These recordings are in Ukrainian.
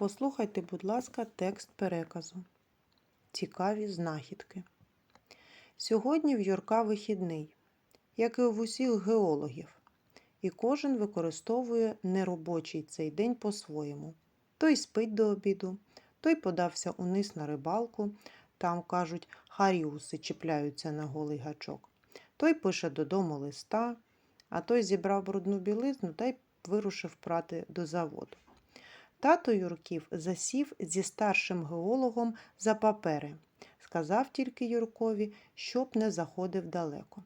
послухайте, будь ласка, текст переказу. Цікаві знахідки. Сьогодні в Юрка вихідний, як і в усіх геологів, і кожен використовує неробочий цей день по-своєму. Той спить до обіду, той подався униз на рибалку, там, кажуть, харіуси чіпляються на голий гачок. Той пише додому листа, а той зібрав брудну білизну та й вирушив прати до заводу. Тато Юрків засів зі старшим геологом за папери. Сказав тільки Юркові, щоб не заходив далеко.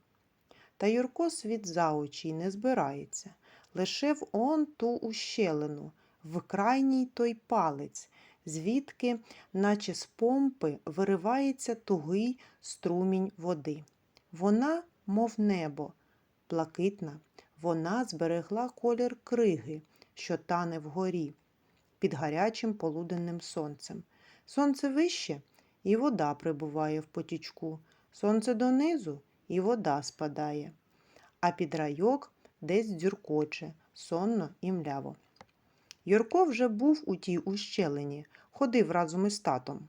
Та Юрко світ за очі не збирається. Лише в он ту ущелину, в крайній той палець, звідки, наче з помпи, виривається тугий струмінь води. Вона, мов небо, блакитна, вона зберегла колір криги, що тане вгорі, під гарячим полуденним сонцем. Сонце вище, і вода прибуває в потічку, сонце донизу, і вода спадає, а під райок десь дзюркоче, сонно і мляво. Юрко вже був у тій ущелині, ходив разом із татом.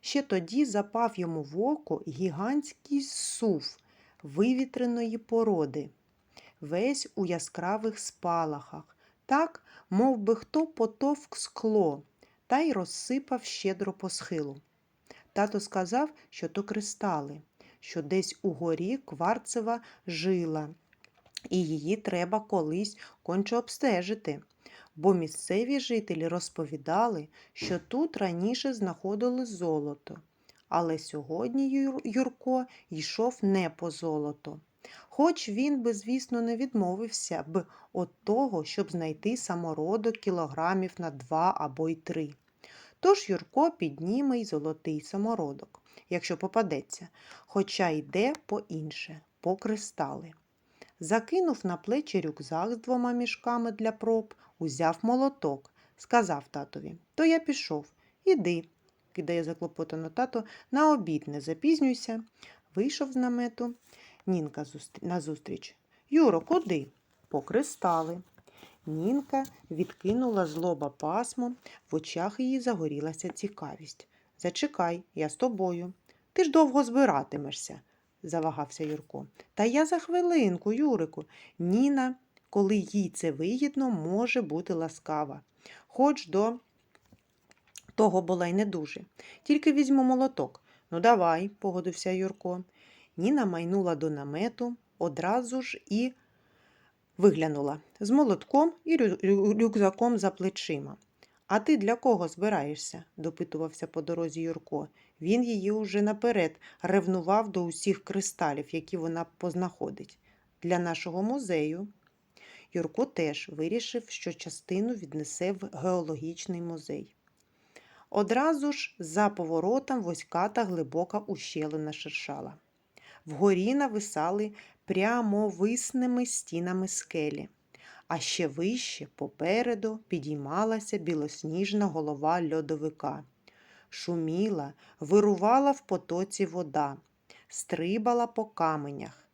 Ще тоді запав йому в око гігантський сув вивітреної породи, весь у яскравих спалахах, так, мов би хто потовк скло, та й розсипав щедро по схилу. Тато сказав, що то кристали, що десь угорі кварцева жила, і її треба колись конче обстежити. Бо місцеві жителі розповідали, що тут раніше знаходили золото. Але сьогодні Юрко йшов не по золото. Хоч він би, звісно, не відмовився б від того, щоб знайти самородок кілограмів на два або й три. Тож Юрко підніме й золотий самородок, якщо попадеться, хоча йде по інше, по кристали. Закинув на плечі рюкзак з двома мішками для проб, узяв молоток, сказав татові То я пішов. Іди, кидає заклопотано тато, на обід не запізнюйся. Вийшов з намету. Нінка зустр- назустріч. Юро, куди? По кристали. Нінка відкинула з лоба пасмо, в очах її загорілася цікавість. Зачекай, я з тобою. Ти ж довго збиратимешся, завагався Юрко. Та я за хвилинку, Юрику. Ніна, коли їй це вигідно, може бути ласкава. Хоч до того була й не дуже. Тільки візьму молоток. Ну, давай, погодився Юрко. Ніна майнула до намету одразу ж і виглянула з молотком і рю- рю- рюкзаком за плечима. А ти для кого збираєшся? допитувався по дорозі Юрко. Він її уже наперед ревнував до усіх кристалів, які вона познаходить. Для нашого музею. Юрко теж вирішив, що частину віднесе в геологічний музей. Одразу ж за поворотом вузька та глибока ущелина шершала. Вгорі нависали прямовисними стінами скелі, а ще вище, попереду, підіймалася білосніжна голова льодовика. Шуміла, вирувала в потоці вода, стрибала по каменях,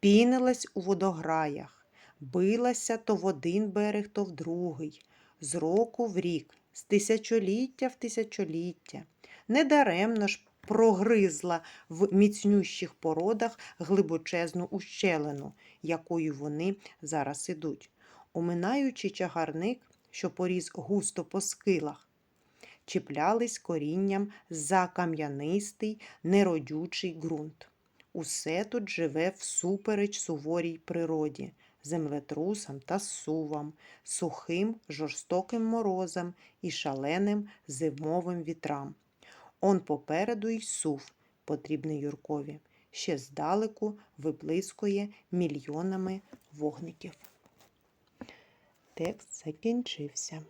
пінилась у водограях, билася то в один берег, то в другий, з року в рік, з тисячоліття в тисячоліття. Недаремно ж прогризла в міцнющих породах глибочезну ущелину, якою вони зараз ідуть, оминаючи чагарник, що поріс густо по скилах, чіплялись корінням за кам'янистий, неродючий ґрунт. Усе тут живе всупереч суворій природі, землетрусам та сувам, сухим жорстоким морозам і шаленим зимовим вітрам. Он попереду й сув, потрібний Юркові, ще здалеку виблискує мільйонами вогників. Текст закінчився.